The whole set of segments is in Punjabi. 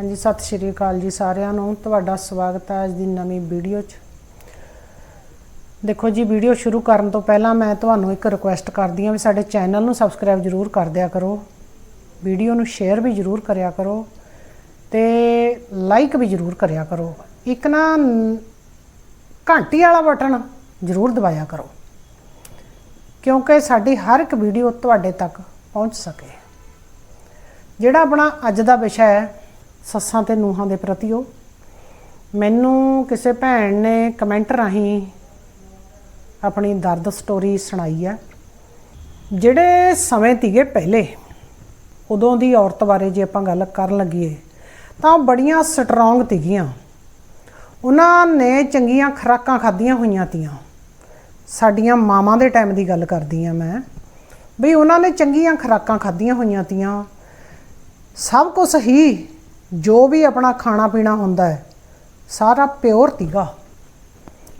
ਹਾਂਜੀ, ਸਤਿ ਸ਼੍ਰੀ ਅਕਾਲ ਜੀ ਸਾਰਿਆਂ ਨੂੰ। ਤੁਹਾਡਾ ਸਵਾਗਤ ਹੈ ਅੱਜ ਦੀ ਨਵੀਂ ਵੀਡੀਓ 'ਚ। ਦੇਖੋ ਜੀ, ਵੀਡੀਓ ਸ਼ੁਰੂ ਕਰਨ ਤੋਂ ਪਹਿਲਾਂ ਮੈਂ ਤੁਹਾਨੂੰ ਇੱਕ ਰਿਕੁਐਸਟ ਕਰਦੀ ਹਾਂ ਵੀ ਸਾਡੇ ਚੈਨਲ ਨੂੰ ਸਬਸਕ੍ਰਾਈਬ ਜ਼ਰੂਰ ਕਰ ਦਿਆ ਕਰੋ। ਵੀਡੀਓ ਨੂੰ ਸ਼ੇਅਰ ਵੀ ਜ਼ਰੂਰ ਕਰਿਆ ਕਰੋ ਤੇ ਲਾਈਕ ਵੀ ਜ਼ਰੂਰ ਕਰਿਆ ਕਰੋ। ਇੱਕ ਨਾ, ਘੰਟੀ ਵਾਲਾ ਬਟਨ ਜ਼ਰੂਰ ਦਬਾਇਆ ਕਰੋ, ਕਿਉਂਕਿ ਸਾਡੀ ਹਰ ਇੱਕ ਵੀਡੀਓ ਤੁਹਾਡੇ ਤੱਕ ਪਹੁੰਚ ਸਕੇ। ਜਿਹੜਾ ਆਪਣਾ ਅੱਜ ਦਾ ਵਿਸ਼ਾ ਹੈ ਸੱਸਾਂ ਤੇ ਨੂੰਹਾਂ ਦੇ ਪ੍ਰਤੀ ਉਹ ਮੈਨੂੰ ਕਿਸੇ ਭੈਣ ਨੇ ਕਮੈਂਟ ਰਾਹੀਂ ਆਪਣੀ ਦਰਦ ਸਟੋਰੀ ਸੁਣਾਈ ਹੈ ਜਿਹੜੇ ਸਮੇਂ ਤੀਗੇ ਪਹਿਲੇ, ਉਦੋਂ ਦੀ ਔਰਤ ਬਾਰੇ ਜੇ ਆਪਾਂ ਗੱਲ ਕਰਨ ਲੱਗੀਏ, ਤਾਂ ਬੜੀਆਂ ਸਟਰੋਂਗ ਤੀਗੀਆਂ ਉਹਨਾਂ ਨੇ ਚੰਗੀਆਂ ਖੁਰਾਕਾਂ ਖਾਧੀਆਂ ਹੋਈਆਂ ਤੀਆਂ। ਸਾਡੀਆਂ ਮਾਵਾਂ ਦੇ ਟਾਈਮ ਦੀ ਗੱਲ ਕਰਦੀ ਆ ਮੈਂ। ਵੀ ਉਹਨਾਂ ਨੇ ਚੰਗੀਆਂ ਖੁਰਾਕਾਂ ਖਾਧੀਆਂ ਹੋਈਆਂ ਤੀਆਂ। ਸਭ ਕੁਝ ਹੀ ਜੋ ਵੀ ਆਪਣਾ ਖਾਣਾ ਪੀਣਾ ਹੁੰਦਾ ਹੈ, ਸਾਰਾ ਪਿਓਰ ਤੀਗਾ।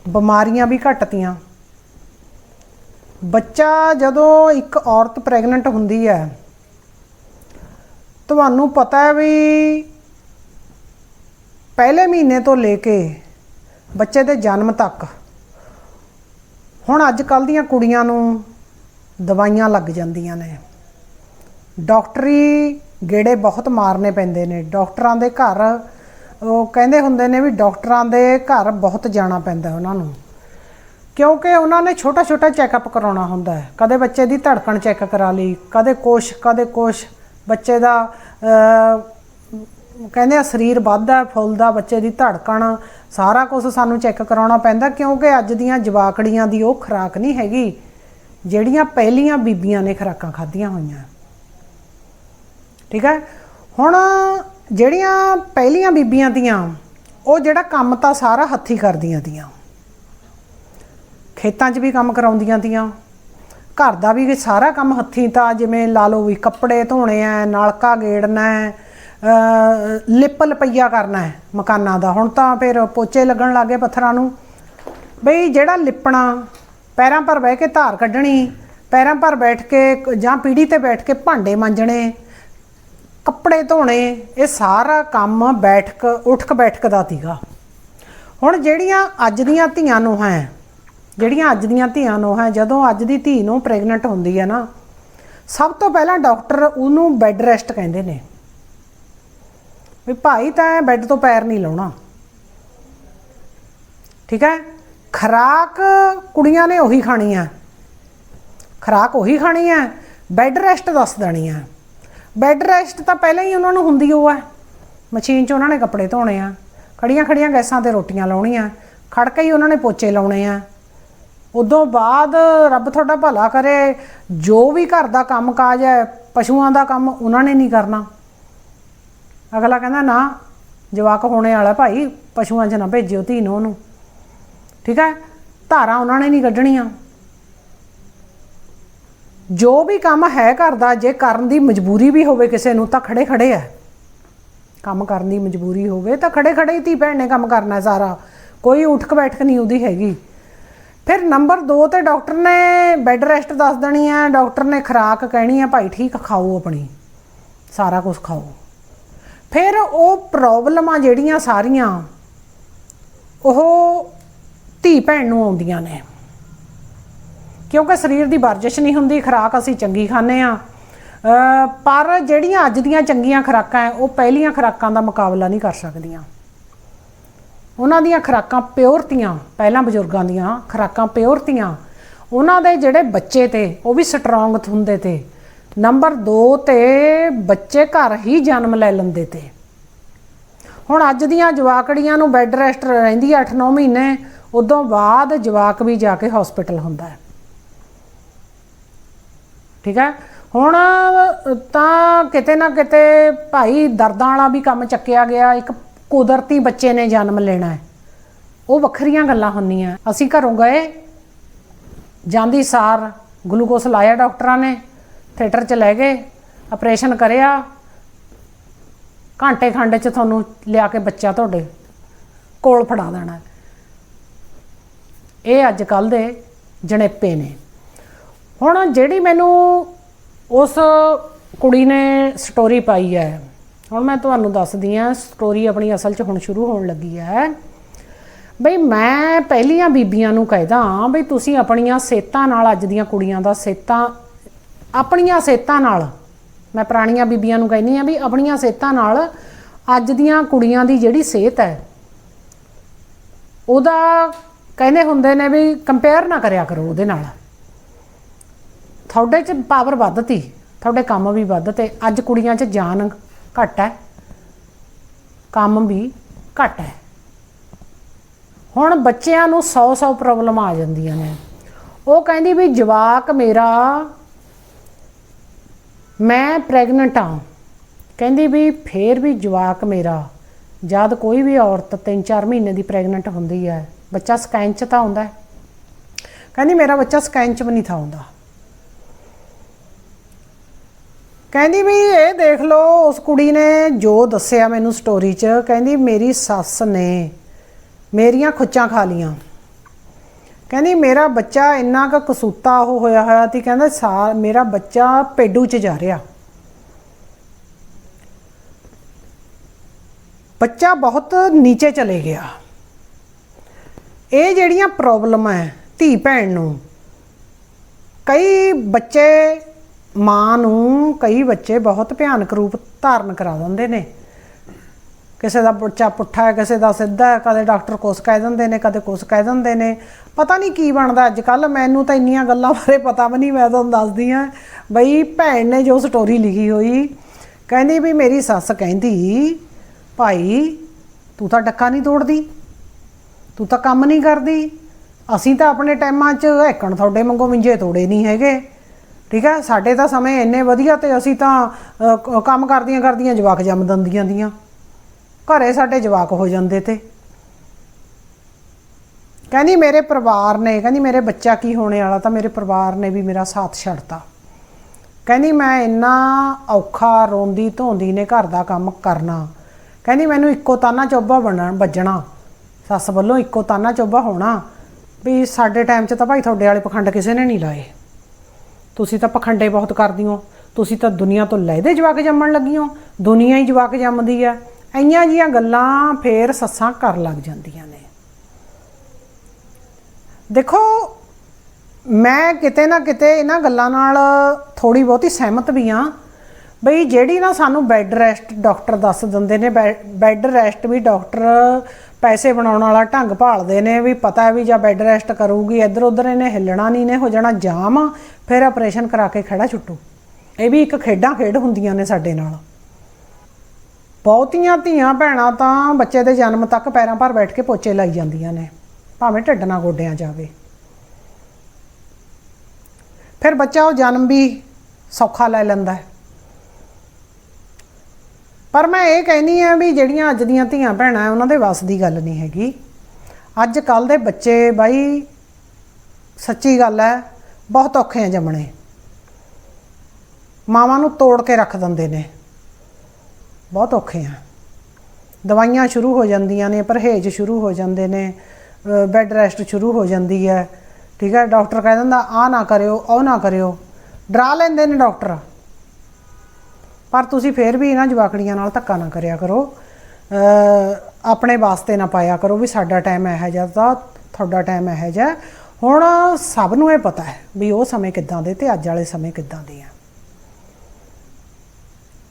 ਬਿਮਾਰੀਆਂ ਵੀ ਘੱਟ ਤੀਆਂ ਬੱਚਾ ਜਦੋਂ ਇੱਕ ਔਰਤ ਪ੍ਰੈਗਨੈਂਟ ਹੁੰਦੀ ਹੈ, ਤੁਹਾਨੂੰ ਪਤਾ ਹੈ ਵੀ ਪਹਿਲੇ ਮਹੀਨੇ ਤੋਂ ਲੈ ਕੇ ਬੱਚੇ ਦੇ ਜਨਮ ਤੱਕ ਹੁਣ ਅੱਜ ਕੱਲ ਦੀਆਂ ਕੁੜੀਆਂ ਨੂੰ ਦਵਾਈਆਂ ਲੱਗ ਜਾਂਦੀਆਂ ਨੇ। ਡਾਕਟਰੀ ਗੇੜੇ ਬਹੁਤ ਮਾਰਨੇ ਪੈਂਦੇ ਨੇ। ਡਾਕਟਰਾਂ ਦੇ ਘਰ, ਉਹ ਕਹਿੰਦੇ ਹੁੰਦੇ ਨੇ ਵੀ ਡਾਕਟਰਾਂ ਦੇ ਘਰ ਬਹੁਤ ਜਾਣਾ ਪੈਂਦਾ ਉਹਨਾਂ ਨੂੰ। ਕਿਉਂਕਿ ਉਹਨਾਂ ਨੇ ਛੋਟਾ ਛੋਟਾ ਚੈੱਕਅਪ ਕਰਾਉਣਾ ਹੁੰਦਾ ਹੈ। ਕਦੇ ਬੱਚੇ ਦੀ ਧੜਕਣ ਚੈੱਕ ਕਰਾ ਲਈ, ਕਦੇ ਕੁਛ ਕਦੇ ਕੁਛ। ਬੱਚੇ ਦਾ ਕਹਿੰਦੇ ਆ ਸਰੀਰ ਵੱਧਦਾ ਫੁੱਲਦਾ, ਬੱਚੇ ਦੀ ਧੜਕਣ, ਸਾਰਾ ਕੁਝ ਸਾਨੂੰ ਚੈੱਕ ਕਰਾਉਣਾ ਪੈਂਦਾ ਕਿਉਂਕਿ ਅੱਜ ਦੀਆਂ ਜਵਾਕੜੀਆਂ ਦੀ ਉਹ ਖੁਰਾਕ ਨਹੀਂ ਹੈਗੀ, ਜਿਹੜੀਆਂ ਪਹਿਲੀਆਂ ਬੀਬੀਆਂ ਨੇ ਖੁਰਾਕਾਂ ਖਾਧੀਆਂ ਹੋਈਆਂ। ਠੀਕ ਹੈ? ਹੁਣ ਜਿਹੜੀਆਂ ਪਹਿਲੀਆਂ ਬੀਬੀਆਂ ਦੀਆਂ, ਉਹ ਜਿਹੜਾ ਕੰਮ ਤਾਂ ਸਾਰਾ ਹੱਥੀ ਕਰਦੀਆਂ ਦੀਆਂ ਖੇਤਾਂ 'ਚ ਵੀ ਕੰਮ ਕਰਾਉਂਦੀਆਂ ਤੀਆਂ। ਘਰ ਦਾ ਵੀ ਸਾਰਾ ਕੰਮ ਹੱਥੀਂ ਤਾਂ ਜਿਵੇਂ ਲਾ ਲਓ ਵੀ ਕੱਪੜੇ ਧੋਣੇ ਆ ਨਲਕਾ ਗੇੜਨਾ ਹੈ ਲਿਪ ਲਪਈਆ ਕਰਨਾ ਹੈ ਮਕਾਨਾਂ ਦਾ। ਹੁਣ ਤਾਂ ਫਿਰ ਪੋਚੇ ਲੱਗਣ ਲੱਗੇ ਪੱਥਰਾਂ ਨੂੰ। ਬਈ ਜਿਹੜਾ ਲਿਪਣਾ, ਪੈਰਾਂ ਪਰ ਬਹਿ ਕੇ ਧਾਰ ਕੱਢਣੀ, ਪੈਰਾਂ ਪਰ ਬੈਠ ਕੇ ਜਾਂ ਪੀੜੀ ਤੇ ਬੈਠ ਕੇ ਭਾਂਡੇ ਮਾਂਜਣੇ ਕੱਪੜੇ ਧੋਣੇ, ਇਹ ਸਾਰਾ ਕੰਮ ਬੈਠਕ, ਉਠਕ ਬੈਠਕ ਦਾ ਤੀਗਾ ਹੁਣ ਜਿਹੜੀਆਂ ਅੱਜ ਦੀਆਂ ਧੀਆਂ ਨੂੰ ਹੈ, ਜਿਹੜੀਆਂ ਅੱਜ ਦੀਆਂ ਧੀਆਂ ਨੂੰ ਹੈ, ਜਦੋਂ ਅੱਜ ਦੀ ਧੀ ਨੂੰ ਪ੍ਰੈਗਨੈਂਟ ਹੁੰਦੀ ਹੈ ਨਾ, ਸਭ ਤੋਂ ਪਹਿਲਾਂ ਡਾਕਟਰ ਉਹਨੂੰ ਬੈੱਡ ਰੈਸਟ ਕਹਿੰਦੇ ਨੇ। ਵੀ ਭਾਈ ਤਾਂ ਬੈੱਡ ਤੋਂ ਪੈਰ ਨਹੀਂ ਲਾਉਣਾ। ਠੀਕ ਹੈ? ਖਰਾਕ ਕੁੜੀਆਂ ਨੇ ਉਹੀ ਖਾਣੀ ਹੈ। ਖਰਾਕ ਉਹੀ ਖਾਣੀ ਹੈ, ਬੈੱਡ ਰੈਸਟ ਦੱਸ ਦੇਣੀ ਹੈ। ਬੈੱਡ ਰੈਸਟ ਤਾਂ ਪਹਿਲਾਂ ਹੀ ਉਹਨਾਂ ਨੂੰ ਹੁੰਦੀ ਉਹ ਹੈ ਮਸ਼ੀਨ 'ਚ ਉਹਨਾਂ ਨੇ ਕੱਪੜੇ ਧੋਣੇ ਆ। ਖੜੀਆਂ ਖੜੀਆਂ ਗੈਸਾਂ ਤੇ ਰੋਟੀਆਂ ਲਾਉਣੀਆਂ। ਖੜ ਕੇ ਹੀ ਉਹਨਾਂ ਨੇ ਪੋਚੇ ਲਾਉਣੇ ਆ। ਉਦੋਂ ਬਾਅਦ ਰੱਬ ਤੁਹਾਡਾ ਭਲਾ ਕਰੇ। ਜੋ ਵੀ ਘਰ ਦਾ ਕੰਮ ਕਾਜ ਹੈ, ਪਸ਼ੂਆਂ ਦਾ ਕੰਮ ਉਹਨਾਂ ਨੇ ਨਹੀਂ ਕਰਨਾ। ਅਗਲਾ ਕਹਿੰਦਾ, ਨਾ, ਜਵਾਕ ਹੋਣੇ ਵਾਲਾ ਭਾਈ, ਪਸ਼ੂਆਂ 'ਚ ਨਾ ਭੇਜਿਓ ਧੀ ਨੂੰ ਉਹਨੂੰ। ਠੀਕ ਹੈ? ਧਾਰਾਂ ਉਹਨਾਂ ਨੇ ਨਹੀਂ ਕੱਢਣੀਆਂ। ਜੋ ਵੀ ਕੰਮ ਹੈ ਘਰ ਦਾ, ਜੇ ਕਰਨ ਦੀ ਮਜਬੂਰੀ ਵੀ ਹੋਵੇ ਕਿਸੇ ਨੂੰ, ਤਾਂ ਖੜੇ ਖੜੇ ਆ। ਕੰਮ ਕਰਨ ਦੀ ਮਜਬੂਰੀ ਹੋਵੇ, ਤਾਂ ਖੜੇ ਖੜੇ ਹੀ ਧੀ ਭੈਣ ਨੇ ਕੰਮ ਕਰਨਾ ਸਾਰਾ। ਕੋਈ ਉਠਕ ਬੈਠਕ ਨਹੀਂ ਉਹਦੀ ਹੈਗੀ। ਫਿਰ ਨੰਬਰ 2 ਤੇ ਡਾਕਟਰ ਨੇ ਬੈੱਡ ਰੈਸਟ ਦੱਸ ਦੇਣੀ ਹੈ, ਡਾਕਟਰ ਨੇ ਖੁਰਾਕ ਕਹਿਣੀ ਹੈ, ਭਾਈ ਠੀਕ, ਖਾਓ ਆਪਣੀ। ਸਾਰਾ ਕੁਝ ਖਾਓ। ਫਿਰ ਉਹ ਪ੍ਰੋਬਲਮਾਂ ਜਿਹੜੀਆਂ ਸਾਰੀਆਂ, ਉਹ ਧੀ ਭੈਣ ਨੂੰ ਆਉਂਦੀਆਂ ਨੇ। ਕਿਉਂਕਿ ਸਰੀਰ ਦੀ ਵਰਜਿਸ਼ ਨਹੀਂ ਹੁੰਦੀ, ਖੁਰਾਕ ਅਸੀਂ ਚੰਗੀ ਖਾਂਦੇ ਆ ਪਰ ਜਿਹੜੀਆਂ ਅੱਜ ਦੀਆਂ ਚੰਗੀਆਂ ਖੁਰਾਕਾਂ ਹੈ, ਉਹ ਪਹਿਲੀਆਂ ਖੁਰਾਕਾਂ ਦਾ ਮੁਕਾਬਲਾ ਨਹੀਂ ਕਰ ਸਕਦੀਆਂ। ਉਹਨਾਂ ਦੀਆਂ ਖੁਰਾਕਾਂ ਪਿਓਰਤੀਆਂ ਪਹਿਲਾਂ ਬਜ਼ੁਰਗਾਂ ਦੀਆਂ ਖੁਰਾਕਾਂ ਪਿਓਰਤੀਆਂ ਉਹਨਾਂ ਦੇ ਜਿਹੜੇ ਬੱਚੇ ਤੇ, ਉਹ ਵੀ ਸਟਰੋਂਗ ਹੁੰਦੇ ਤੇ। ਨੰਬਰ 2 ਤੇ, ਬੱਚੇ ਘਰ ਹੀ ਜਨਮ ਲੈ ਲੈਂਦੇ ਤੇ। ਹੁਣ ਅੱਜ ਦੀਆਂ ਜਵਾਕੜੀਆਂ ਨੂੰ ਬੈੱਡ ਰੈਸਟ ਰਹਿੰਦੀ 8-9 ਮਹੀਨੇ, ਉਦੋਂ ਬਾਅਦ ਜਵਾਕ ਵੀ ਜਾ ਕੇ ਹਸਪੀਟਲ ਹੁੰਦਾ ਹੈ। ਠੀਕ ਹੈ? ਹੁਣ ਤਾਂ ਕਿਤੇ ਨਾ ਕਿਤੇ ਭਾਈ ਦਰਦਾਂ ਵਾਲਾ ਵੀ ਕੰਮ ਚੱਕਿਆ ਗਿਆ। ਇੱਕ ਕੁਦਰਤੀ ਬੱਚੇ ਨੇ ਜਨਮ ਲੈਣਾ ਹੈ। ਉਹ ਵੱਖਰੀਆਂ ਗੱਲਾਂ ਹੁੰਦੀਆਂ। ਅਸੀਂ ਘਰੋਂ ਗਏ। ਜਾਂਦੀ ਸਾਰ ਗਲੂਕੋਸ ਲਾਇਆ ਡਾਕਟਰਾਂ ਨੇ। ਥੀਏਟਰ 'ਚ ਲੈ ਗਏ। ਆਪਰੇਸ਼ਨ ਕਰਿਆ। ਘੰਟੇ ਖੰਡ 'ਚ ਤੁਹਾਨੂੰ ਲਿਆ ਕੇ ਬੱਚਾ ਤੁਹਾਡੇ ਕੋਲ ਫੜਾ ਦੇਣਾ। ਇਹ ਅੱਜ ਕੱਲ ਦੇ ਜਣੇਪੇ ਨੇ। ਹੁਣ ਜਿਹੜੀ ਮੈਨੂੰ ਉਸ ਕੁੜੀ ਨੇ ਸਟੋਰੀ ਪਾਈ ਹੈ, ਹੁਣ ਮੈਂ ਤੁਹਾਨੂੰ ਦੱਸਦੀ ਆ ਸਟੋਰੀ ਆਪਣੀ ਅਸਲ 'ਚ ਹੁਣ ਸ਼ੁਰੂ ਹੋਣ ਲੱਗੀ ਹੈ। ਬਈ ਮੈਂ ਪਹਿਲੀਆਂ ਬੀਬੀਆਂ ਨੂੰ ਕਹਿਦਾ ਬਈ ਤੁਸੀਂ ਆਪਣੀਆਂ ਸੇਤਾਂ ਨਾਲ ਅੱਜ ਦੀਆਂ ਕੁੜੀਆਂ ਦਾ ਸੇਤਾਂ, ਆਪਣੀਆਂ ਸੇਤਾਂ ਨਾਲ, ਮੈਂ ਪੁਰਾਣੀਆਂ ਬੀਬੀਆਂ ਨੂੰ ਕਹਿੰਦੀ ਆ ਵੀ ਆਪਣੀਆਂ ਸੇਤਾਂ ਨਾਲ ਅੱਜ ਦੀਆਂ ਕੁੜੀਆਂ ਦੀ ਜਿਹੜੀ ਸਿਹਤ ਹੈ, ਉਹਦਾ ਕਹਿੰਦੇ ਹੁੰਦੇ ਨੇ ਵੀ ਕੰਪੇਅਰ ਨਾ ਕਰਿਆ ਕਰੋ ਉਹਦੇ ਨਾਲ। ਤੁਹਾਡੇ 'ਚ ਪਾਵਰ ਵੱਧਤੀ, ਤੁਹਾਡੇ ਕੰਮ ਵੀ ਵੱਧ ਤੇ ਅੱਜ ਕੁੜੀਆਂ 'ਚ ਜਾਨ ਘੱਟ ਹੈ, ਕੰਮ ਵੀ ਘੱਟ ਹੈ। ਹੁਣ ਬੱਚਿਆਂ ਨੂੰ 100-100 ਪ੍ਰੋਬਲਮ ਆ ਜਾਂਦੀਆਂ ਨੇ। ਉਹ ਕਹਿੰਦੀ ਵੀ ਜਵਾਕ ਮੇਰਾ, ਮੈਂ ਪ੍ਰੈਗਨੈਂਟ ਹਾਂ। ਕਹਿੰਦੀ ਵੀ ਫੇਰ ਵੀ ਜਵਾਕ ਮੇਰਾ, ਜਦ ਕੋਈ ਵੀ ਔਰਤ 3-4 ਮਹੀਨੇ ਦੀ ਪ੍ਰੈਗਨੈਂਟ ਹੁੰਦੀ ਹੈ, ਬੱਚਾ ਸਕੈਨ 'ਚ ਤਾਂ ਹੁੰਦਾ ਹੈ। ਕਹਿੰਦੀ ਮੇਰਾ ਬੱਚਾ ਸਕੈਨ 'ਚ ਵੀ ਨਹੀਂ ਥਾ ਹੁੰਦਾ ਕਹਿੰਦੀ ਵੀ ਇਹ ਦੇਖ ਲਓ, ਉਸ ਕੁੜੀ ਨੇ ਜੋ ਦੱਸਿਆ ਮੈਨੂੰ ਸਟੋਰੀ 'ਚ, ਕਹਿੰਦੀ ਮੇਰੀ ਸੱਸ ਨੇ ਮੇਰੀਆਂ ਖੁੱਚਾਂ ਖਾ ਲੀਆਂ। ਕਹਿੰਦੀ ਮੇਰਾ ਬੱਚਾ ਇੰਨਾ ਕੁ ਕਸੂਤਾ ਉਹ ਹੋਇਆ ਹੋਇਆ ਸੀ, ਕਹਿੰਦਾ ਸਾਰ ਮੇਰਾ ਬੱਚਾ ਪੇਡੂ 'ਚ ਜਾ ਰਿਹਾ। ਬੱਚਾ ਬਹੁਤ ਨੀਚੇ ਚਲੇ ਗਿਆ। ਇਹ ਜਿਹੜੀਆਂ ਪ੍ਰੋਬਲਮ ਹੈ ਧੀ ਭੈਣ ਨੂੰ, ਕਈ ਬੱਚੇ ਮਾਂ ਨੂੰ ਕਈ ਬੱਚੇ ਬਹੁਤ ਭਿਆਨਕ ਰੂਪ ਧਾਰਨ ਕਰਾ ਦਿੰਦੇ ਨੇ। ਕਿਸੇ ਦਾ ਬੱਚਾ ਪੁੱਠਾ ਹੈ, ਕਿਸੇ ਦਾ ਸਿੱਧਾ ਹੈ, ਕਦੇ ਡਾਕਟਰ ਕੁਛ ਕਹਿ ਦਿੰਦੇ ਨੇ, ਕਦੇ ਕੁਛ ਕਹਿ ਦਿੰਦੇ ਨੇ। ਪਤਾ ਨਹੀਂ ਕੀ ਬਣਦਾ ਅੱਜ ਕੱਲ ਮੈਨੂੰ ਤਾਂ ਇੰਨੀਆਂ ਗੱਲਾਂ ਬਾਰੇ ਪਤਾ ਵੀ ਨਹੀਂ, ਮੈਂ ਤੁਹਾਨੂੰ ਦੱਸਦੀ ਆ ਬਈ ਭੈਣ ਨੇ ਜੋ ਸਟੋਰੀ ਲਿਖੀ ਹੋਈ, ਕਹਿੰਦੀ ਵੀ ਮੇਰੀ ਸੱਸ ਕਹਿੰਦੀ, ਭਾਈ, ਤੂੰ ਤਾਂ ਡੱਕਾ ਨਹੀਂ ਤੋੜਦੀ, ਤੂੰ ਤਾਂ ਕੰਮ ਨਹੀਂ ਕਰਦੀ, ਅਸੀਂ ਤਾਂ ਆਪਣੇ ਟਾਈਮਾਂ 'ਚ ਹੈਕਣ ਤੁਹਾਡੇ ਵਾਂਗੂ ਮਿੰਜੇ ਤੋੜੇ ਨਹੀਂ ਹੈਗੇ। ਠੀਕ ਹੈ? ਸਾਡੇ ਤਾਂ ਸਮੇਂ ਇੰਨੇ ਵਧੀਆ ਤੇ ਅਸੀਂ ਤਾਂ ਕੰਮ ਕਰਦੀਆਂ ਕਰਦੀਆਂ ਜਵਾਕ ਜੰਮ ਦੰਦੀਆਂ ਦੀਆਂ। ਘਰੇ ਸਾਡੇ ਜਵਾਕ ਹੋ ਜਾਂਦੇ ਤੇ। ਕਹਿੰਦੀ ਮੇਰੇ ਪਰਿਵਾਰ ਨੇ, ਕਹਿੰਦੀ ਮੇਰੇ ਬੱਚਾ ਕੀ ਹੋਣੇ ਵਾਲਾ ਤਾਂ ਮੇਰੇ ਪਰਿਵਾਰ ਨੇ ਵੀ ਮੇਰਾ ਸਾਥ ਛੱਡਤਾ। ਕਹਿੰਦੀ ਮੈਂ ਇੰਨਾ ਔਖਾ ਰੋਂਦੀ ਧੋਂਦੀ ਨੇ ਘਰ ਦਾ ਕੰਮ ਕਰਨਾ। ਕਹਿੰਦੀ ਮੈਨੂੰ ਇੱਕੋ ਤਾਨਾ ਚੋਬਾ ਬਣਨ ਵੱਜਣਾ। ਸੱਸ ਵੱਲੋਂ ਇੱਕੋ ਤਾਨਾ ਚੋਬਾ ਹੋਣਾ। ਵੀ ਸਾਡੇ ਟਾਈਮ 'ਚ ਤਾਂ ਭਾਈ ਤੁਹਾਡੇ ਵਾਲੇ ਪਖੰਡ ਕਿਸੇ ਨੇ ਨਹੀਂ ਲਾਏ। ਤੁਸੀਂ ਤਾਂ ਪਖੰਡੇ ਬਹੁਤ ਕਰਦੀ ਹੋ। ਤੁਸੀਂ ਤਾਂ ਦੁਨੀਆ ਤੋਂ ਲੈਦੇ ਜਵਾਕ ਜੰਮਣ ਲੱਗੀ ਹੋ। ਦੁਨੀਆ ਹੀ ਜਵਾਕ ਜੰਮਦੀ ਆ। ਐਈਆਂ ਜੀਆਂ ਗੱਲਾਂ ਫੇਰ ਸੱਸਾਂ ਕਰ ਲੱਗ ਜਾਂਦੀਆਂ ਨੇ। ਦੇਖੋ, ਮੈਂ ਕਿਤੇ ਨਾ ਕਿਤੇ ਇਹਨਾਂ ਗੱਲਾਂ ਨਾਲ ਥੋੜੀ ਬਹੁਤੀ ਸਹਿਮਤ ਵੀ ਆ ਬਈ ਜਿਹੜੀ ਨਾ ਸਾਨੂੰ ਬੈੱਡ ਰੈਸਟ ਡਾਕਟਰ ਦੱਸ ਦਿੰਦੇ ਨੇ, ਬੈ- ਬੈੱਡ ਰੈਸਟ ਵੀ ਡਾਕਟਰ ਪੈਸੇ ਬਣਾਉਣ ਵਾਲਾ ਢੰਗ ਭਾਲਦੇ ਨੇ ਵੀ ਪਤਾ ਹੈ ਵੀ ਜਾਂ ਬੈੱਡ ਰੈਸਟ ਕਰੂਗੀ ਇੱਧਰ ਉੱਧਰ ਇਹਨੇ ਹਿੱਲਣਾ ਨਹੀਂ ਨੇ ਹੋ ਜਾਣਾ ਜਾਮ ਫਿਰ ਆਪਰੇਸ਼ਨ ਕਰਾ ਕੇ ਖੜਾ ਛੁੱਟੂ। ਇਹ ਵੀ ਇੱਕ ਖੇਡਾਂ ਖੇਡ ਹੁੰਦੀਆਂ ਨੇ ਸਾਡੇ ਨਾਲ। ਬਹੁਤੀਆਂ ਧੀਆਂ ਭੈਣਾਂ ਤਾਂ ਬੱਚੇ ਦੇ ਜਨਮ ਤੱਕ ਪੈਰਾਂ ਭਰ ਬੈਠ ਕੇ ਪੋਚੇ ਲਾਈ ਜਾਂਦੀਆਂ ਨੇ, ਭਾਵੇਂ ਢਿੱਡ ਨਾ ਗੋਡਿਆਂ ਜਾਵੇ। ਫਿਰ ਬੱਚਾ ਉਹ ਜਨਮ ਵੀ ਸੌਖਾ ਲੈ ਲੈਂਦਾ ਹੈ। ਪਰ ਮੈਂ ਇਹ ਕਹਿਨੀ ਆ ਵੀ ਜਿਹੜੀਆਂ ਅੱਜ ਦੀਆਂ ਧੀਆਂ ਭੈਣਾਂ ਉਹਨਾਂ ਦੇ ਵੱਸ ਦੀ ਗੱਲ ਨਹੀਂ ਹੈਗੀ। ਅੱਜ ਕੱਲ ਦੇ ਬੱਚੇ ਬਾਈ, ਸੱਚੀ ਗੱਲ ਹੈ, ਬਹੁਤ ਔਖੇ ਆ ਜੰਮਣੇ। ਮਾਵਾਂ ਨੂੰ ਤੋੜ ਕੇ ਰੱਖ ਦਿੰਦੇ ਨੇ। ਬਹੁਤ ਔਖੇ ਆ। ਦਵਾਈਆਂ ਸ਼ੁਰੂ ਹੋ ਜਾਂਦੀਆਂ ਨੇ, ਪਰਹੇਜ਼ ਸ਼ੁਰੂ ਹੋ ਜਾਂਦੇ ਨੇ ਬੈੱਡ ਰੈਸਟ ਸ਼ੁਰੂ ਹੋ ਜਾਂਦੀ ਹੈ। ਠੀਕ ਹੈ, ਡਾਕਟਰ ਕਹਿ ਦਿੰਦਾ ਆ ਨਾ ਕਰਿਓ, ਉਹ ਨਾ ਕਰਿਓ। ਡਰਾ ਲੈਂਦੇ ਨੇ ਡਾਕਟਰ। ਪਰ ਤੁਸੀਂ ਫੇਰ ਵੀ ਇਹਨਾਂ ਜਵਾਕੜੀਆਂ ਨਾਲ ਧੱਕਾ ਨਾ ਕਰਿਆ ਕਰੋ। ਆਪਣੇ ਵਾਸਤੇ ਨਾ ਪਾਇਆ ਕਰੋ ਵੀ ਸਾਡਾ ਟਾਈਮ ਇਹੋ ਜਿਹਾ ਤਾਂ ਤੁਹਾਡਾ ਟਾਈਮ ਇਹੋ ਜਿਹਾ ਹੁਣ ਸਭ ਨੂੰ ਇਹ ਪਤਾ ਹੈ ਵੀ ਉਹ ਸਮੇਂ ਕਿੱਦਾਂ ਦੇ ਤੇ ਅੱਜ ਵਾਲੇ ਸਮੇਂ ਕਿੱਦਾਂ ਦੇ ਆ।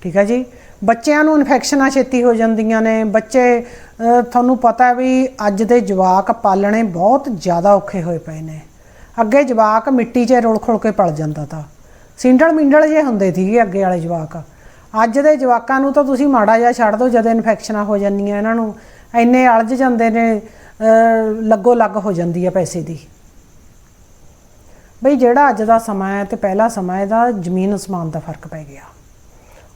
ਠੀਕ ਹੈ ਜੀ? ਬੱਚਿਆਂ ਨੂੰ ਇਨਫੈਕਸ਼ਨਾਂ ਛੇਤੀ ਹੋ ਜਾਂਦੀਆਂ ਨੇ। ਬੱਚੇ ਤੁਹਾਨੂੰ ਪਤਾ ਹੈ ਵੀ ਅੱਜ ਦੇ ਜਵਾਕ ਪਾਲਣੇ ਬਹੁਤ ਜ਼ਿਆਦਾ ਔਖੇ ਹੋਏ ਪਏ ਨੇ। ਅੱਗੇ ਜਵਾਕ ਮਿੱਟੀ 'ਚ ਰੁਲ ਖੁਲ ਕੇ ਪਲ ਜਾਂਦਾ ਤਾ। ਸਿੰਡਲ ਮਿੰਡਲ ਜੇ ਹੁੰਦੇ ਸੀਗੇ ਅੱਗੇ ਵਾਲੇ ਜਵਾਕ। ਅੱਜ ਦੇ ਜਵਾਕਾਂ ਨੂੰ ਤਾਂ ਤੁਸੀਂ ਮਾੜਾ ਜਿਹਾ ਛੱਡ ਦਿਓ, ਜਦੋਂ ਇਨਫੈਕਸ਼ਨਾਂ ਹੋ ਜਾਂਦੀਆਂ ਇਹਨਾਂ ਨੂੰ। ਇੰਨੇ ਅਲਝ ਜਾਂਦੇ ਨੇ ਲੱਗੋ ਲੱਗ ਹੋ ਜਾਂਦੀ ਹੈ ਪੈਸੇ ਦੀ। ਬਈ ਜਿਹੜਾ ਅੱਜ ਦਾ ਸਮਾਂ ਹੈ ਤੇ ਪਹਿਲਾ ਸਮਾਂ ਇਹਦਾ ਜ਼ਮੀਨ ਅਸਮਾਨ ਦਾ ਫ਼ਰਕ ਪੈ ਗਿਆ।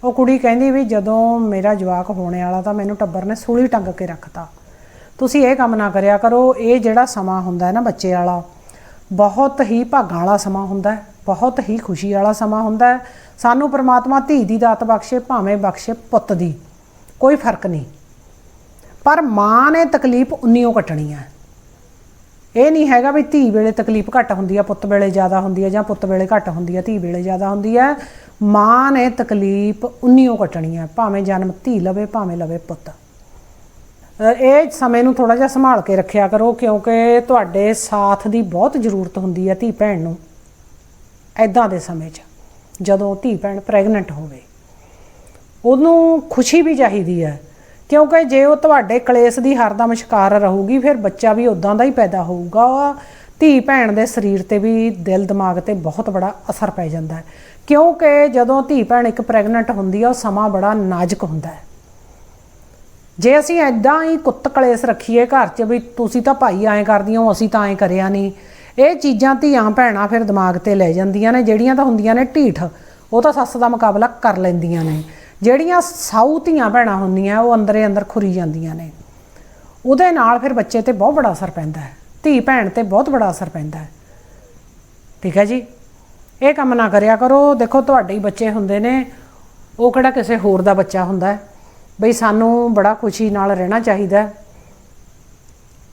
ਉਹ ਕੁੜੀ ਕਹਿੰਦੀ ਵੀ ਜਦੋਂ ਮੇਰਾ ਜਵਾਕ ਹੋਣੇ ਵਾਲਾ ਤਾਂ ਮੈਨੂੰ ਟੱਬਰ ਨੇ ਸੂਲੀ ਟੰਗ ਕੇ ਰੱਖਤਾ। ਤੁਸੀਂ ਇਹ ਕੰਮ ਨਾ ਕਰਿਆ ਕਰੋ, ਇਹ ਜਿਹੜਾ ਸਮਾਂ ਹੁੰਦਾ ਹੈ ਨਾ ਬੱਚੇ ਵਾਲਾ, ਬਹੁਤ ਹੀ ਭਾਗਾਂ ਵਾਲਾ ਸਮਾਂ ਹੁੰਦਾ ਹੈ। ਬਹੁਤ ਹੀ ਖੁਸ਼ੀ ਵਾਲਾ ਸਮਾਂ ਹੁੰਦਾ ਹੈ। ਸਾਨੂੰ ਪ੍ਰਮਾਤਮਾ ਧੀ ਦੀ ਦਾਤ ਬਖਸ਼ੇ, ਭਾਵੇਂ ਬਖਸ਼ੇ ਪੁੱਤ ਦੀ, ਕੋਈ ਫ਼ਰਕ ਨਹੀਂ। ਪਰ ਮਾਂ ਨੇ ਤਕਲੀਫ ਉਨੀਓ ਕੱਟਣੀ ਹੈ। ਇਹ ਨਹੀਂ ਹੈਗਾ ਵੀ ਧੀ ਵੇਲੇ ਤਕਲੀਫ ਘੱਟ ਹੁੰਦੀ ਆ ਪੁੱਤ ਵੇਲੇ ਜ਼ਿਆਦਾ ਹੁੰਦੀ ਆ ਜਾਂ ਪੁੱਤ ਵੇਲੇ ਘੱਟ ਹੁੰਦੀ ਆ ਧੀ ਵੇਲੇ ਜ਼ਿਆਦਾ ਹੁੰਦੀ ਆ ਮਾਂ ਨੇ ਤਕਲੀਫ ਉਨੀਓ ਕੱਟਣੀ ਆ ਭਾਵੇਂ ਜਨਮ ਧੀ ਲਵੇ, ਭਾਵੇਂ ਲਵੇ ਪੁੱਤ। ਇਹ ਸਮੇਂ ਨੂੰ ਥੋੜਾ ਜਿਹਾ ਸੰਭਾਲ ਕੇ ਰੱਖਿਆ ਕਰੋ, ਕਿਉਂਕਿ ਤੁਹਾਡੇ ਸਾਥ ਦੀ ਬਹੁਤ ਜ਼ਰੂਰਤ ਹੁੰਦੀ ਹੈ ਧੀ ਭੈਣ ਨੂੰ। ਐਦਾਂ ਦੇ ਸਮੇਂ 'ਚ, ਜਦੋਂ ਧੀ ਭੈਣ ਪ੍ਰੈਗਨੈਂਟ ਹੋਵੇ। ਉਹਨੂੰ ਖੁਸ਼ੀ ਵੀ ਚਾਹੀਦੀ ਹੈ, ਕਿਉਂਕਿ ਜੇ ਉਹ ਤੁਹਾਡੇ ਕਲੇਸ਼ ਦੀ ਹਰਦਮ ਸ਼ਿਕਾਰ ਰਹੂਗੀ, ਫਿਰ ਬੱਚਾ ਵੀ ਉਦਾਂ ਦਾ ਹੀ ਪੈਦਾ ਹੋਊਗਾ। ਧੀ ਭੈਣ ਦੇ ਸਰੀਰ ਤੇ ਵੀ ਦਿਲ ਦਿਮਾਗ ਤੇ ਬਹੁਤ ਬੜਾ ਅਸਰ ਪੈ ਜਾਂਦਾ ਹੈ, ਕਿਉਂਕਿ ਜਦੋਂ ਧੀ ਭੈਣ ਇੱਕ ਪ੍ਰੈਗਨੈਂਟ ਹੁੰਦੀ ਆ, ਉਹ ਸਮਾਂ ਬੜਾ ਨਾਜ਼ੁਕ ਹੁੰਦਾ ਹੈ। ਜੇ ਅਸੀਂ ਐਦਾਂ ਹੀ ਕੁੱਤ ਕਲੇਸ਼ ਰੱਖੀਏ ਘਰ 'ਚ ਵੀ, ਤੁਸੀਂ ਤਾਂ ਭਾਈ ਐਂ ਕਰਦੀਆਂ ਹੋ, ਅਸੀਂ ਤਾਂ ਐਂ ਕਰਿਆ ਨਹੀਂ ਇਹ ਚੀਜ਼ਾਂ ਧੀਆਂ ਭੈਣਾਂ ਫਿਰ ਦਿਮਾਗ ਤੇ ਲੈ ਜਾਂਦੀਆਂ ਨੇ, ਜਿਹੜੀਆਂ ਤਾਂ ਹੁੰਦੀਆਂ ਨੇ ਢੀਠ, ਉਹ ਤਾਂ ਸੱਸ ਦਾ ਮੁਕਾਬਲਾ ਕਰ ਲੈਂਦੀਆਂ ਨੇ। ਜਿਹੜੀਆਂ ਸਾਊ ਧੀਆਂ ਭੈਣਾਂ ਹੁੰਦੀਆਂ, ਉਹ ਅੰਦਰੇ ਅੰਦਰ ਖੁਰੀ ਜਾਂਦੀਆਂ ਨੇ। ਉਹਦੇ ਨਾਲ ਫਿਰ ਬੱਚੇ ਤੇ ਬਹੁਤ ਬੜਾ ਅਸਰ ਪੈਂਦਾ ਹੈ। ਧੀ ਭੈਣ ਤੇ ਬਹੁਤ ਬੜਾ ਅਸਰ ਪੈਂਦਾ ਹੈ। ਠੀਕ ਹੈ ਜੀ? ਇਹ ਕੰਮ ਨਾ ਕਰਿਆ ਕਰੋ। ਦੇਖੋ, ਤੁਹਾਡੇ ਹੀ ਬੱਚੇ ਹੁੰਦੇ ਨੇ। ਉਹ ਕਿਹੜਾ ਕਿਸੇ ਹੋਰ ਦਾ ਬੱਚਾ ਹੁੰਦਾ ਹੈ? ਬਈ ਸਾਨੂੰ ਬੜਾ ਖੁਸ਼ੀ ਨਾਲ ਰਹਿਣਾ ਚਾਹੀਦਾ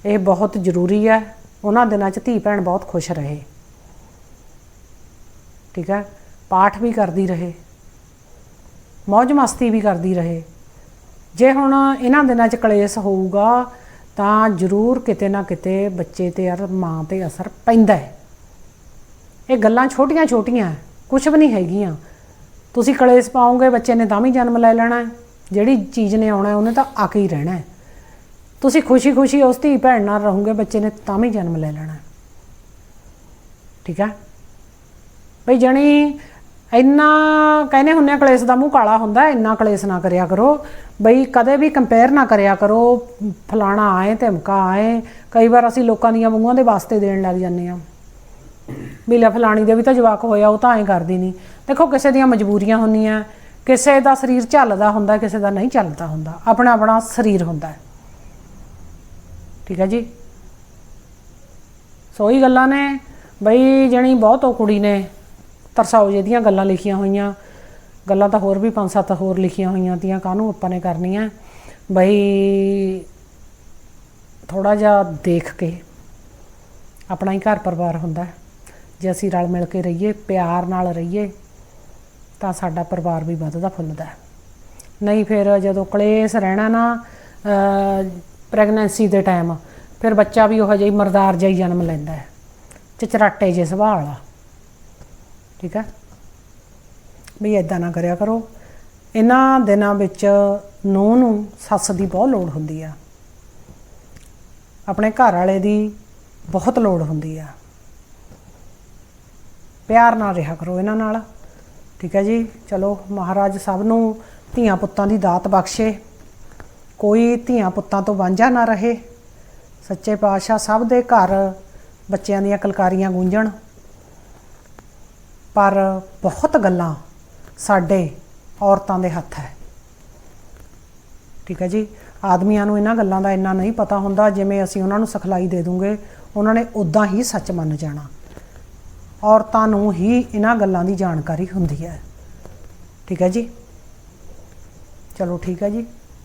ਇਹ ਬਹੁਤ ਜ਼ਰੂਰੀ ਹੈ। ਉਹਨਾਂ ਦਿਨਾਂ 'ਚ ਧੀ ਭੈਣ ਬਹੁਤ ਖੁਸ਼ ਰਹੇ। ਠੀਕ ਹੈ? ਪਾਠ ਵੀ ਕਰਦੀ ਰਹੇ। ਮौज ਮਸਤੀ ਵੀ ਕਰਦੀ ਰਹੇ। ਜੇ ਹੁਣ ਇਹਨਾਂ ਦਿਨਾਂ 'ਚ ਕਲੇਸ਼ ਹੋਊਗਾ, ਤਾਂ ਜ਼ਰੂਰ ਕਿਤੇ ਨਾ ਕਿਤੇ ਬੱਚੇ ਤੇ ਯਾਰ ਮਾਂ ਤੇ ਅਸਰ ਪੈਂਦਾ ਹੈ। ਇਹ ਗੱਲਾਂ ਛੋਟੀਆਂ ਛੋਟੀਆਂ ਕੁਝ ਵੀ ਨਹੀਂ ਹੈਗੀਆਂ। ਤੁਸੀਂ ਕਲੇਸ਼ ਪਾਓਗੇ, ਬੱਚੇ ਨੇ ਤਾਂ ਵੀ ਜਨਮ ਲੈ ਲੈਣਾ ਜਿਹੜੀ ਚੀਜ਼ ਨੇ ਆਉਣਾ ਉਹਨੇ ਤਾਂ ਆ ਕੇ ਹੀ ਰਹਿਣਾ ਹੈ। ਤੁਸੀਂ ਖੁਸ਼ੀ-ਖੁਸ਼ੀ ਉਸ ਧੀ ਭੈਣ ਨਾਲ ਰਹੋਗੇ, ਬੱਚੇ ਨੇ ਤਾਂ ਵੀ ਜਨਮ ਲੈ ਲੈਣਾ। ਠੀਕ ਹੈ ਭਈ ਜਣੀ ਇੰਨਾ ਕਹਿੰਦੇ ਹੁੰਨੇ ਆ, ਕਲੇਸ਼ ਦਾ ਮੂੰਹ ਕਾਲਾ ਹੁੰਦਾ, ਇੰਨਾ ਕਲੇਸ਼ ਨਾ ਕਰਿਆ ਕਰੋ। ਬਈ ਕਦੇ ਵੀ ਕੰਪੇਅਰ ਨਾ ਕਰਿਆ ਕਰੋ, ਫਲਾਣਾ ਆਏ, ਧਮਕਾ ਆਏ, ਕਈ ਵਾਰ ਅਸੀਂ ਲੋਕਾਂ ਦੀਆਂ ਮੂੰਹਾਂ ਦੇ ਵਾਸਤੇ ਦੇਣ ਲੱਗ ਜਾਂਦੇ ਆ ਵੀ ਲੈ ਫਲਾਣੀ ਦੇ ਵੀ ਤਾਂ ਜਵਾਕ ਹੋਇਆ, ਉਹ ਤਾਂ ਐਂ ਕਰਦੀ ਨਹੀਂ ਦੇਖੋ, ਕਿਸੇ ਦੀਆਂ ਮਜਬੂਰੀਆਂ ਹੁੰਦੀਆਂ, ਕਿਸੇ ਦਾ ਸਰੀਰ ਝੱਲਦਾ ਹੁੰਦਾ, ਕਿਸੇ ਦਾ ਨਹੀਂ ਝੱਲਦਾ ਹੁੰਦਾ। ਆਪਣਾ ਆਪਣਾ ਸਰੀਰ ਹੁੰਦਾ। ਠੀਕ ਹੈ ਜੀ? ਸੋ ਹੀ ਗੱਲਾਂ ਨੇ, ਬਈ ਜਣੀ ਬਹੁਤ ਉਹ ਕੁੜੀ ਨੇ ਤਰਸਾਓ ਜਿਹਦੀਆਂ ਗੱਲਾਂ ਲਿਖੀਆਂ ਹੋਈਆਂ, ਗੱਲਾਂ ਤਾਂ ਹੋਰ ਵੀ ਪੰਜ ਸੱਤ ਹੋਰ ਲਿਖੀਆਂ ਹੋਈਆਂ ਤੀਆਂ, ਕਾਹਨੂੰ ਆਪਾਂ ਨੇ ਕਰਨੀਆਂ? ਬਈ ਥੋੜਾ ਜਿਹਾ ਦੇਖ ਕੇ ਆਪਣਾ ਹੀ ਘਰ ਪਰਿਵਾਰ ਹੁੰਦਾ ਜੇ ਅਸੀਂ ਰਲ ਮਿਲ ਕੇ ਰਹੀਏ, ਪਿਆਰ ਨਾਲ ਰਹੀਏ, ਤਾਂ ਸਾਡਾ ਪਰਿਵਾਰ ਵੀ ਵੱਧਦਾ ਫੁੱਲਦਾ ਨਹੀਂ ਫਿਰ ਜਦੋਂ ਕਲੇਸ਼ ਰਹਿਣਾ ਨਾ ਪ੍ਰੈਗਨੈਂਸੀ ਦੇ ਟਾਈਮ ਫਿਰ ਬੱਚਾ ਵੀ ਉਹ ਜਿਹੀ ਮਰਦਾਰ ਜਿਹਾ ਹੀ ਜਨਮ ਲੈਂਦਾ ਹੈ। ਚਚਰਾਟੇ ਜਿਹੇ ਸੁਭਾਅ ਵਾਲਾ ਠੀਕ ਹੈ ਵੀ ਇਦਾਂ ਨਾ ਕਰਿਆ ਕਰੋ। ਇਹਨਾਂ ਦਿਨਾਂ ਵਿੱਚ ਨੂੰਹ ਨੂੰ ਸੱਸ ਦੀ ਬਹੁਤ ਲੋੜ ਹੁੰਦੀ ਆ। ਆਪਣੇ ਘਰ ਵਾਲੇ ਦੀ ਬਹੁਤ ਲੋੜ ਹੁੰਦੀ ਆ। ਪਿਆਰ ਨਾਲ ਰਿਹਾ ਕਰੋ ਇਹਨਾਂ ਨਾਲ। ਠੀਕ ਹੈ ਜੀ? ਚਲੋ ਮਹਾਰਾਜ ਸਭ ਨੂੰ ਧੀਆਂ ਪੁੱਤਾਂ ਦੀ ਦਾਤ ਬਖਸ਼ੇ। ਕੋਈ ਧੀਆਂ ਪੁੱਤਾਂ ਤੋਂ ਵਾਂਝਾ ਨਾ ਰਹੇ। ਸੱਚੇ ਪਾਤਸ਼ਾਹ ਸਭ ਦੇ ਘਰ ਬੱਚਿਆਂ ਦੀਆਂ ਕਲਕਾਰੀਆਂ ਗੂੰਜਣ। ਪਰ ਬਹੁਤ ਗੱਲਾਂ ਸਾਡੇ ਔਰਤਾਂ ਦੇ ਹੱਥ ਹੈ। ਠੀਕ ਹੈ ਜੀ? ਆਦਮੀਆਂ ਨੂੰ ਇਹਨਾਂ ਗੱਲਾਂ ਦਾ ਇੰਨਾ ਨਹੀਂ ਪਤਾ ਹੁੰਦਾ, ਜਿਵੇਂ ਅਸੀਂ ਉਹਨਾਂ ਨੂੰ ਸਿਖਲਾਈ ਦੇ ਦੂੰਗੇ, ਉਹਨਾਂ ਨੇ ਉਦਾਂ ਹੀ ਸੱਚ ਮੰਨ ਜਾਣਾ। ਔਰਤਾਂ ਨੂੰ ਹੀ ਇਹਨਾਂ ਗੱਲਾਂ ਦੀ ਜਾਣਕਾਰੀ ਹੁੰਦੀ ਹੈ। ਠੀਕ ਹੈ ਜੀ? ਚਲੋ ਠੀਕ ਹੈ ਜੀ।